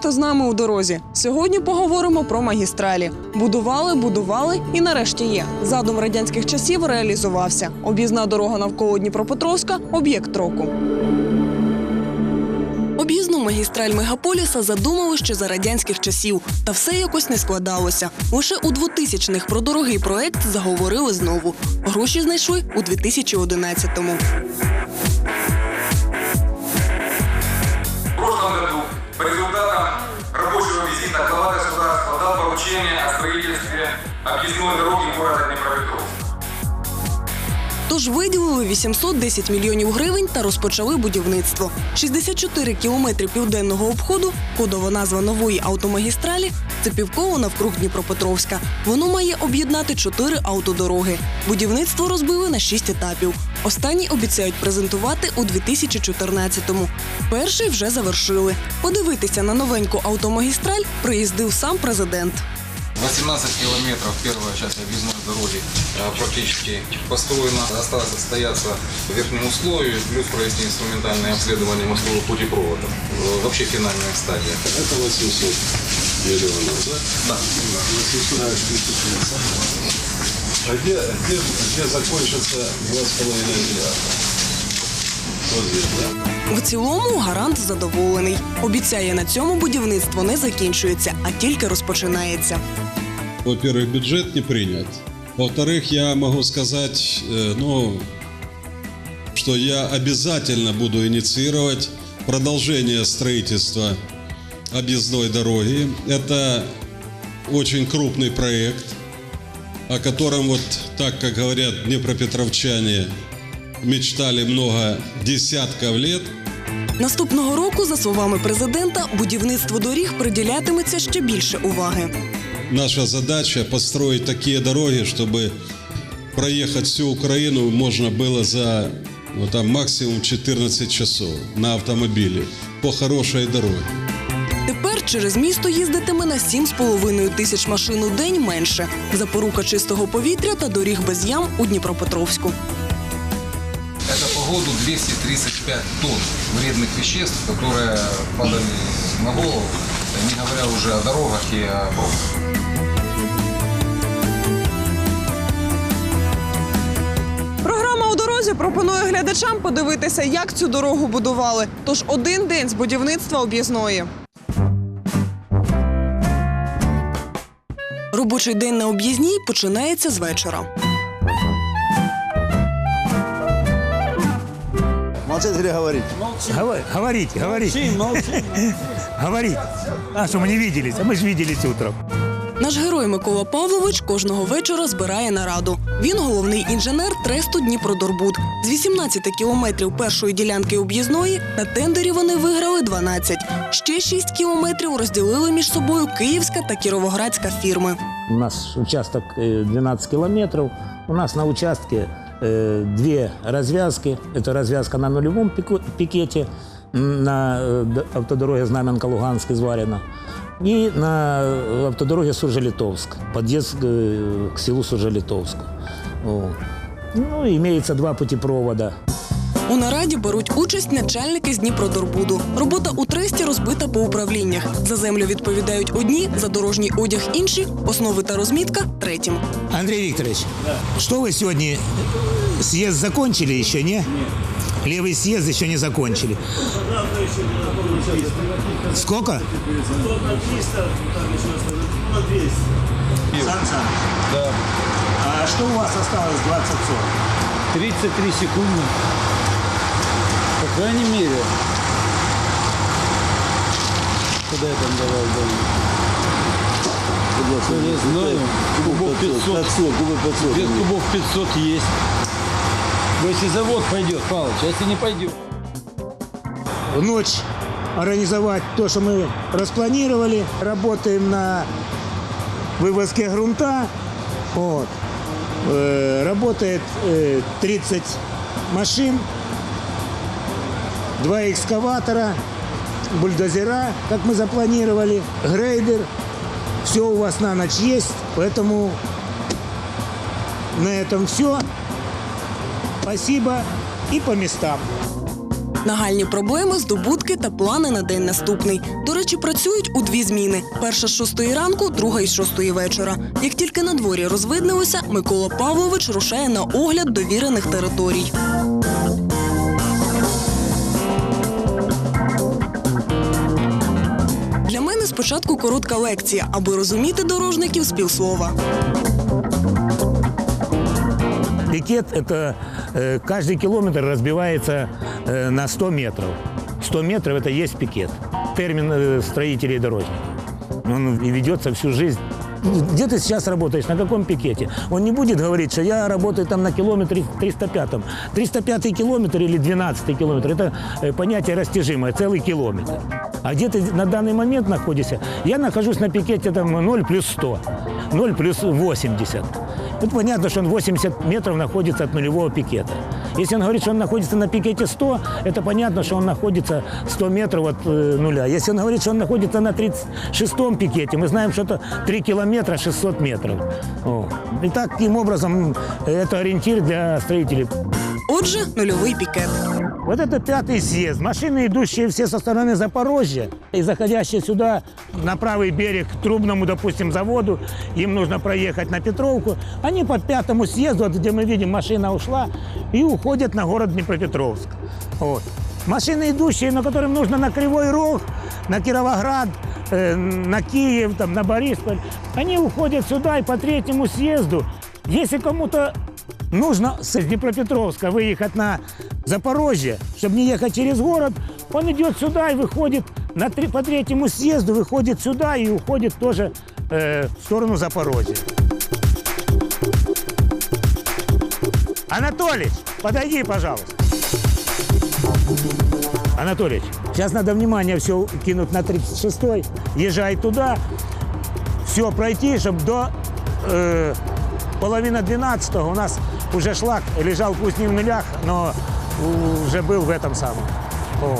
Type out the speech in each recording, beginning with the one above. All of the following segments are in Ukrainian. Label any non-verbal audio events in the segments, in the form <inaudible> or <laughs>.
хто з нами у дорозі. Сьогодні поговоримо про магістралі. Будували, будували і нарешті є. Задум радянських часів реалізувався. Об'їзна дорога навколо Дніпропетровська об'єкт року. Об'їзну магістраль мегаполіса задумали ще за радянських часів, та все якось не складалося. Лише у 2000-х про дорогий проект заговорили знову. Гроші знайшли у 2011-му. Объездной дороги города Днепропетровск. Тож виділили 810 мільйонів гривень та розпочали будівництво. 64 кілометри південного обходу, кодова назва нової автомагістралі це півколо навкруг Дніпропетровська. Воно має об'єднати чотири автодороги. Будівництво розбили на шість етапів. Останній обіцяють презентувати у 2014-му. Перший вже завершили. Подивитися на новеньку автомагістраль приїздив сам президент. 18 километров первая часть объездной дороги э, практически построена. Осталось отстояться в верхнем условии, плюс провести инструментальное обследование мостового путепровода. Э, Вообще финальная стадия. Это 800 миллионов, да? Да. 800 А где, где, где закончится 2,5 миллиарда? Вот здесь, да? В цілому гарант задоволений. Обіцяє, на цьому будівництво не закінчується, а тільки розпочинається. Во-первых, бюджет не принят. Во-вторых, я могу сказать, э, ну, что я обязательно буду инициировать продолжение строительства объездной дороги. Это очень крупный проект, о котором вот так, как говорят днепропетровчане, мечтали много десятков лет – Наступного року, за словами президента, будівництво доріг приділятиметься ще більше уваги. Наша задача построїти такі дороги, чтобы проїхати всю Україну можна було за ну, там, максимум 14 часов на автомобілі. по хорошей дороге. Тепер через місто їздитиме на 7,5 тисяч машин у день менше. Запорука чистого повітря та доріг без ям у Дніпропетровську. Це погоду 230 5 тонн вредных веществ, которые падали на голову, не говоря уже о дорогах и о пробках. Пропоную глядачам подивитися, як цю дорогу будували. Тож один день з будівництва об'їзної. Робочий день на об'їзній починається з вечора. Молчать или говорить? Говор- Говорите, говорите. <laughs> Говорите. А что мы не виделись? А мы же виделись утром. Наш герой Микола Павлович кожного вечора збирає нараду. Він головний інженер тресту Дніпродорбуд. З 18 кілометрів першої ділянки об'їзної на тендері вони виграли 12. Ще 6 кілометрів розділили між собою київська та кіровоградська фірми. У нас участок э, 12 километров. У нас на участке э, две развязки. Это развязка на нулевом пику- пикете м, на э, д- автодороге Знаменка-Луганск изварена. И на э, автодороге Суржелитовск. Подъезд э, к селу Суржелитовск. Вот. Ну, имеется два путепровода. У нараді беруть участь начальники з Дніпродорбуду. Робота у тресті розбита по управліннях. За землю відповідають одні, за дорожній одяг інші, основи та розмітка третім. Андрей Викторович, что вы сегодня съезд закончили еще, не? Левый съезд еще не закончили. Сколько? Сан Саныч, Да, а что у вас осталось 20 33 секунды. По крайней мере. Куда я там давал данные? Я знаю. Кубов 500. 500, кубов 500. Без кубов 500 есть. Но если завод пойдет, Павлович, а если не пойдет? В ночь организовать то, что мы распланировали. Работаем на вывозке грунта. Вот. Э, Работает э, 30 машин, два экскаватора, бульдозера, как мы запланировали, грейдер. Все у вас на ночь есть, поэтому на этом все. Спасибо и по местам. Нагальні проблеми, здобутки та плани на день наступний. До речі, працюють у дві зміни: перша з шостої ранку, друга із шостої вечора. Як тільки на дворі розвиднилося, Микола Павлович рушає на огляд довірених територій. Для мене спочатку коротка лекція, аби розуміти дорожників з півслова. Пикет – это э, каждый километр разбивается э, на 100 метров. 100 метров – это есть пикет. Термин э, строителей и дорожников. Он и ведется всю жизнь. Где ты сейчас работаешь, на каком пикете? Он не будет говорить, что я работаю там на километре 305-м. 305 километр или 12 километр – это э, понятие растяжимое, целый километр. А где ты на данный момент находишься? Я нахожусь на пикете там 0 плюс 100, 0 плюс 80. Тут понятно, что он 80 метров находится от нулевого пикета. Если он говорит, что он находится на пикете 100, это понятно, что он находится 100 метров от э, нуля. Если он говорит, что он находится на 36-м пикете, мы знаем, что это 3 километра 600 метров. О. И таким образом э, это ориентир для строителей. Отже, нульовий пікет. Вот это пятый съезд. Машины, идущие все со стороны Запорожья и заходящие сюда на правый берег к Трубному, допустим, заводу, им нужно проехать на Петровку. Они по пятому съезду, вот где мы видим, машина ушла, и уходят на город Днепропетровск. Вот. Машины, идущие, на которым нужно на Кривой Рог, на Кировоград, э, на Киев, там, на Борисполь, они уходят сюда и по третьему съезду. Если кому-то нужно с Днепропетровска выехать на Запорожье, чтобы не ехать через город, он идет сюда и выходит на по третьему съезду, выходит сюда и уходит тоже э, в сторону Запорожья. Анатолич, подойди, пожалуйста. Анатолич, сейчас надо внимание все кинуть на 36-й, езжай туда, все пройти, чтобы до э, половины 12 у нас уже шлак лежал, пусть не в нулях, но уже был в этом самом. О.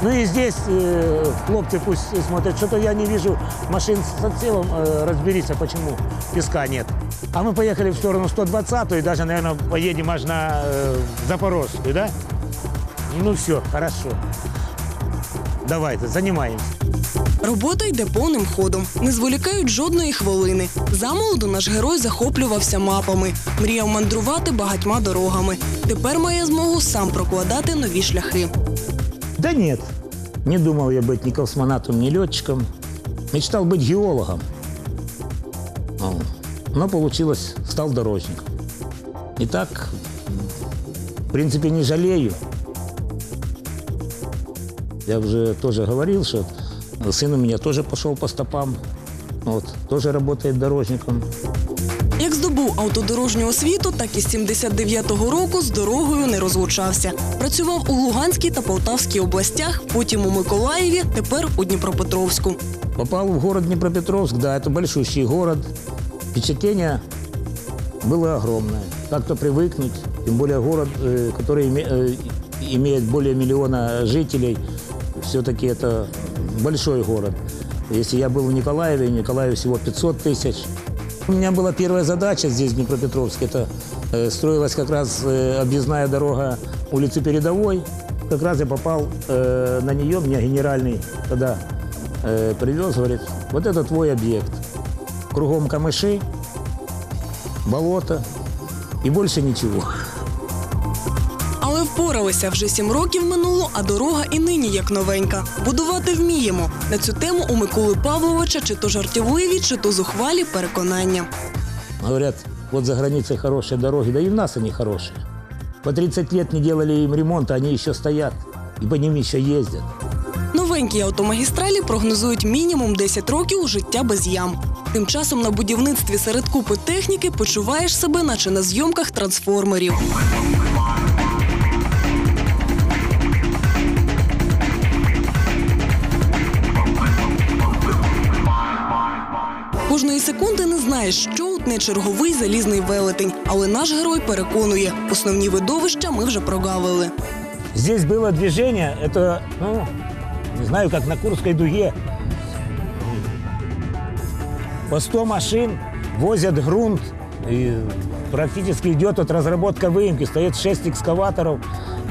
Ну и здесь э, хлопцы пусть смотрят, что-то я не вижу машин с отсевом, э, разберись, а почему песка нет. А мы поехали в сторону 120 и даже, наверное, поедем аж на э, Запорожскую, да? Ну все, хорошо. Давайте, занимаемся. Робота йде повним ходом. Не зволікають жодної хвилини. Замолоду наш герой захоплювався мапами, мріяв мандрувати багатьма дорогами. Тепер має змогу сам прокладати нові шляхи. Да нет, не думал я быть ни космонавтом, ни летчиком. Мечтал быть геологом. О, Но получилось, стал дорожником. И так, в принципе, не жалею. Я уже тоже говорил, что сын у меня тоже пошел по стопам. Вот, тоже работает дорожником. Як здобув автодорожню освіту, так і з 79-го року з дорогою не розлучався. Працював у Луганській та Полтавській областях, потім у Миколаєві, тепер у Дніпропетровську. Попал в город Днепропетровск, да, это большущий город. Впечатление было огромное. Как-то привыкнуть, тем более город, э, который име- э, имеет более миллиона жителей, все-таки это большой город. Если я был в Николаеве, в Николаеве всего 500 тысяч. У меня была первая задача здесь, в Днепропетровске, это э, строилась как раз э, объездная дорога улицы Передовой. Как раз я попал э, на нее, меня генеральный тогда э, привез, говорит, вот это твой объект. Кругом камыши, болото и больше ничего. Впоралися вже сім років минуло, а дорога і нині як новенька. Будувати вміємо. На цю тему у Миколи Павловича чи то жартівливі, чи то зухвалі переконання. Говорят, вот за границей хорошие дороги, да и в нас они хорошие. По 30 лет не делали им ремонта, они еще стоят и по ним еще ездят. Новенькі автомагістралі прогнозують мінімум 10 років життя без ям. Тим часом на будівництві серед купи техніки почуваєш себе, наче на зйомках трансформерів. Кожної секунди не знаєш, що утне черговий залізний велетень, але наш герой переконує, основні видовища ми вже прогавили. Здесь было движение, это, ну, не знаю, как на Курской дуге. По 100 машин возят грунт, и практически идет вот разработка выемки. Стоит 6 экскаваторов,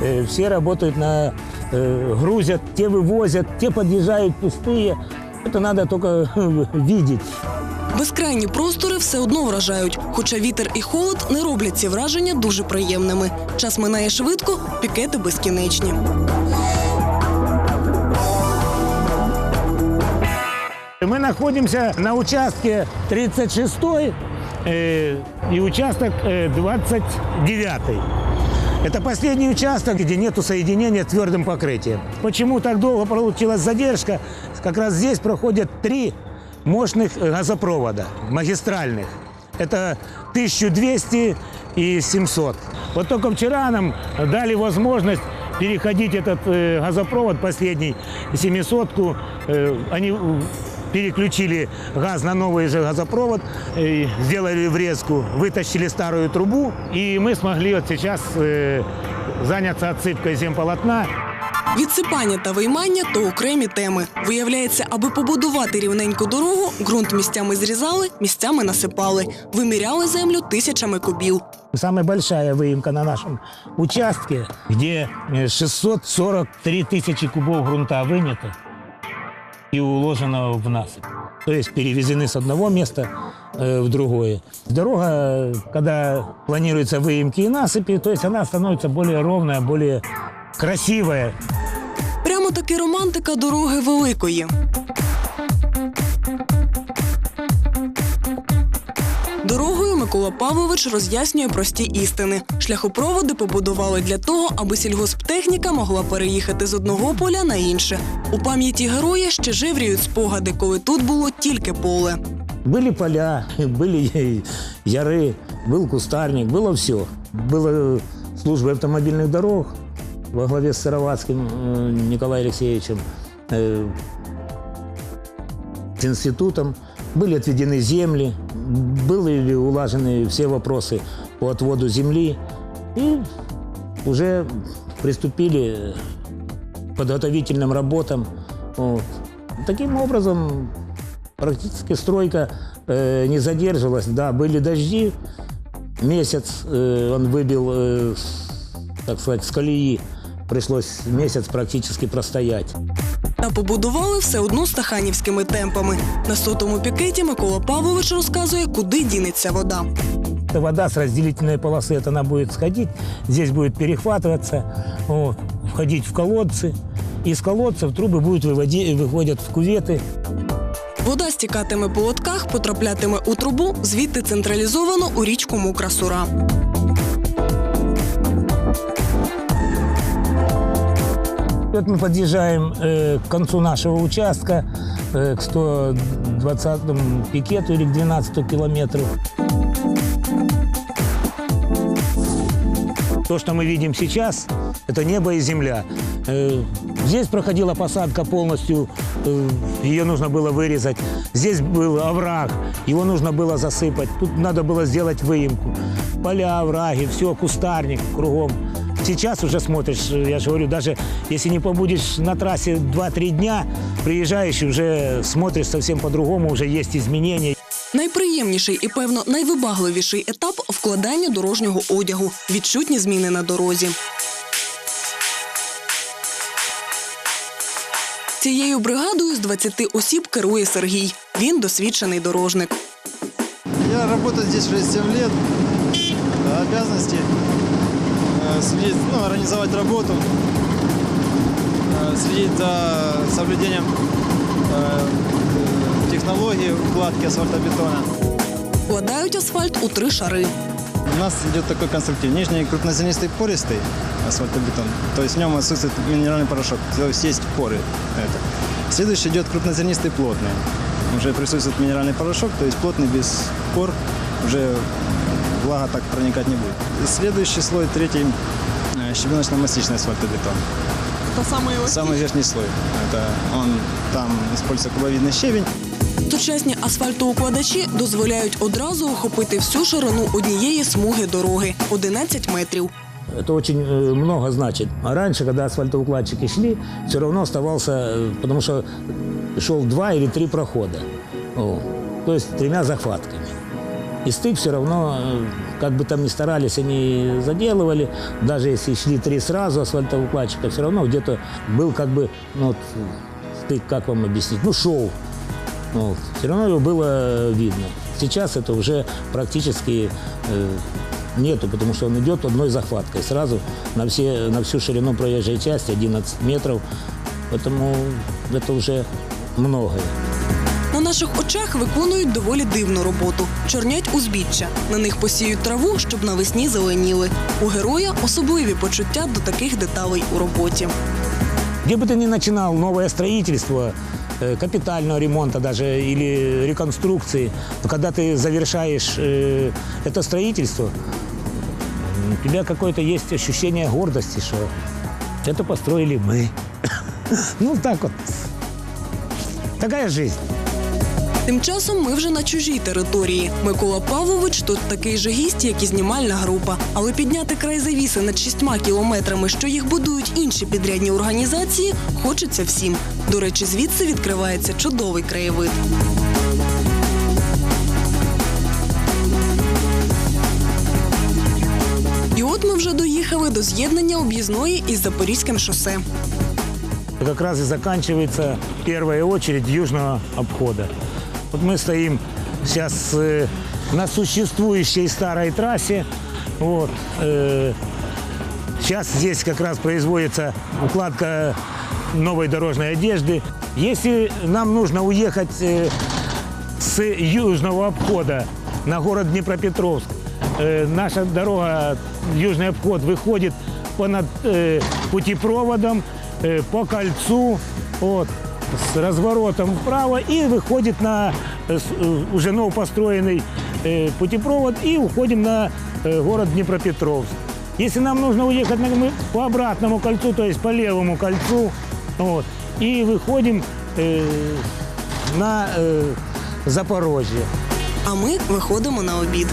Э, Все работают на э, грузят, те вывозят, те подъезжают пустые. Это надо только <laughs> видеть. Безкрайні простори все одно вражають, хоча вітер і холод не роблять ці враження дуже приємними. Час минає швидко, пікети безкінечні. Мы находимся на участке 36 э, и участок э, 29. Это последний участок, где нету соединения твердым покрытием. Почему так долго получилась задержка? Как раз здесь проходят три мощных э, газопровода, магистральных. Это 1200 и 700. Вот только вчера нам дали возможность переходить этот э, газопровод, последний, 700-ку. Э, они э, переключили газ на новый же газопровод, э, сделали врезку, вытащили старую трубу, и мы смогли вот сейчас э, заняться отсыпкой земполотна. Відсипання та виймання то окремі теми. Виявляється, аби побудувати рівненьку дорогу, ґрунт місцями зрізали, місцями насипали, виміряли землю тисячами кубів. Самая большая выемка на нашем участке, где э, 643 тысячи кубов грунта вынято и уложено в насыпь. То есть перевезены с одного места э, в другое. Дорога, э, когда планируются выемки и насыпи, то есть она становится более ровная, более красивая. Прямо таки романтика дороги великої. Дорогою Микола Павлович роз'яснює прості істини. Шляхопроводи побудували для того, аби сільгосптехніка могла переїхати з одного поля на інше. У пам'яті героя ще жевріють спогади, коли тут було тільки поле. Были поля, были яры, был кустарник, было все. Была служба автомобильных дорог Во главе с Сыроватским э, Николаем Алексеевичем, э, институтом. Были отведены земли, были улажены все вопросы по отводу земли. И уже приступили к подготовительным работам. Вот. Таким образом, практически стройка э, не задерживалась. Да, были дожди, месяц э, он выбил, э, так сказать, с колеи. Пришлось месяц практически простоять. Та побудували все одно стаханівськими темпами. На сотому пікеті Микола Павлович розказує, куди дінеться вода. Эта вода с разделительной полосы, это она будет сходить, здесь будет перехватываться, вот, входить в колодцы. Из колодцев трубы будут выводи, выходят в куветы. Вода стікатиме по лотках, потраплятиме у трубу, звідти централізовано у річку Мокра Сура. Вот мы подъезжаем э, к концу нашего участка, э, к 120 пикету или к 12 километру. То, что мы видим сейчас, это небо и земля. Э, Здесь проходила посадка полностью, э, ее нужно было вырезать. Здесь был овраг, его нужно было засыпать. Тут надо было сделать выемку. Поля, овраги, все, кустарник кругом. Сейчас уже смотришь, я же говорю, даже если не побудешь на трассе 2-3 дня, приезжаешь и уже смотришь совсем по-другому, уже есть изменения. Найприємніший і, певно, найвибагливіший етап вкладання дорожнього одягу. Відчутні зміни на дорозі. Цією бригадою з 20 осіб керує Сергій. Він досвідчений дорожник. Я работаю здесь уже 7 лет. Следить, ну, организовать работу, э, следить за соблюдением э, технологии укладки асфальтобетона. Вкладають асфальт у три шари. У нас идет такой конструктив. Нижний крупнозернистый пористый асфальтобетон, то есть в нем отсутствует минеральный порошок, то есть есть поры. Это. Следующий идет крупнозернистый плотный. Уже присутствует минеральный порошок, то есть плотный без пор, уже влага так проникать не будет. Следующий слой, третий, э, щебеночно-мастичный асфальтобетон. Та саме Самый верхний слой. Это он, там используется кубовидный щебень. Сучасні асфальтоукладачі дозволяють одразу охопити всю ширину однієї смуги дороги 11 метрів. Это очень э, много значит. А раньше, когда асфальтоукладчики шли, все равно оставался, э, потому что шел два или три прохода. О, то есть тремя захватками. И стык все равно, э, как бы там ни старались, они заделывали. Даже если шли три сразу асфальтоукладчика, все равно где-то был как бы, ну, вот, стык, как вам объяснить, ну, шоу. Вот. Все равно его было видно. Сейчас это уже практически э, нету, потому что он идет одной захваткой сразу на, все, на всю ширину проезжей части, 11 метров. Поэтому это уже многое. На наших очах виконують доволі дивну роботу. Чорнять узбіччя. На них посіють траву, щоб навесні зеленіли. У героя особливі почуття до таких деталей у роботі. Где бы ты ни начинал новое строительство, э, капитального ремонта даже или реконструкции, но когда ты завершаешь э, это строительство, м, у тебя какое-то есть ощущение гордости, что это построили мы. <coughs> Ну, так вот. Такая жизнь. Тим часом ми вже на чужій території. Микола Павлович тут такий же гість, як і знімальна група. Але підняти край завіси над шістьма кілометрами, що їх будують інші підрядні організації, хочеться всім. До речі, звідси відкривається чудовий краєвид. І от ми вже доїхали до з'єднання об'їзної із Запорізьким шосе. как раз и заканчивается первая очередь южного обхода. Вот мы стоим сейчас э, на существующей старой трассе. Вот, э, сейчас здесь как раз производится укладка новой дорожной одежды. Если нам нужно уехать э, с южного обхода на город Днепропетровск, э, наша дорога, южный обход, выходит понад э, путепроводом, э, по кольцу, вот, с разворотом вправо и выходит на э, с- э, уже новопостроенный э, путепровод и уходим на э, город Днепропетровск. Если нам нужно уехать на- мы по обратному кольцу, то есть по левому кольцу, вот, и выходим э, на э, Запорожье. А ми виходимо на обід.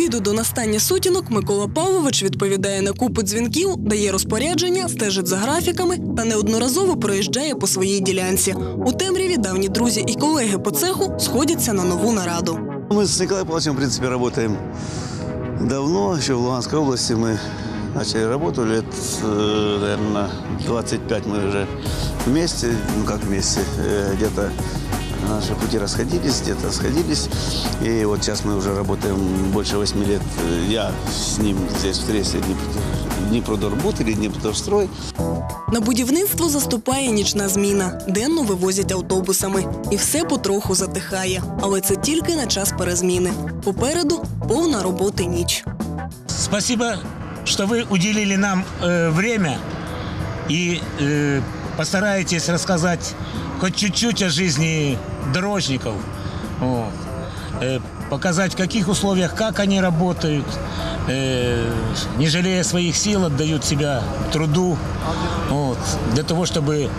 обіду до настання сутінок Микола Павлович відповідає на купу дзвінків, дає розпорядження, стежить за графіками та неодноразово проїжджає по своїй ділянці. У темряві давні друзі і колеги по цеху сходяться на нову нараду. Мы с Николаем Павловичем, в принципе, работаем давно. Еще в Луганской области мы начали работу лет, э, наверное, 25 мы уже вместе, ну как вместе, э, где-то наши пути расходились, где-то сходились. И вот сейчас мы уже работаем больше 8 лет. Э, Я с ним здесь в трессе Днепро- Дніпродорбуд или Дніпродорстрой. На будівництво заступає нічна зміна. Денно вивозять автобусами. І все потроху затихає. Але це тільки на час перезміни. Попереду повна роботи ніч. Спасибо, что вы уделили нам э, время и э, постараетесь рассказать хоть чуть-чуть о жизни дорожников. Вот. Э, показать, в каких условиях, как они работают, э, не жалея своих сил, отдают себя труду. Вот. Для того, чтобы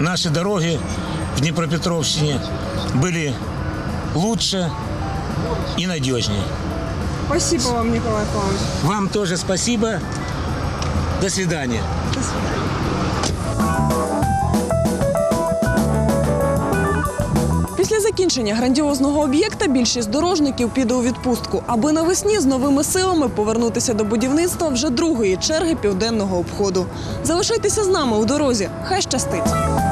наши дороги в Днепропетровщине были лучше и надежнее. Спасибо вам, Николай Павлович. Вам тоже спасибо. До свидания. Після закінчення грандіозного об'єкта більшість дорожників піде у відпустку, аби навесні з новими силами повернутися до будівництва вже другої черги південного обходу. Залишайтеся з нами у дорозі. Хай щастить!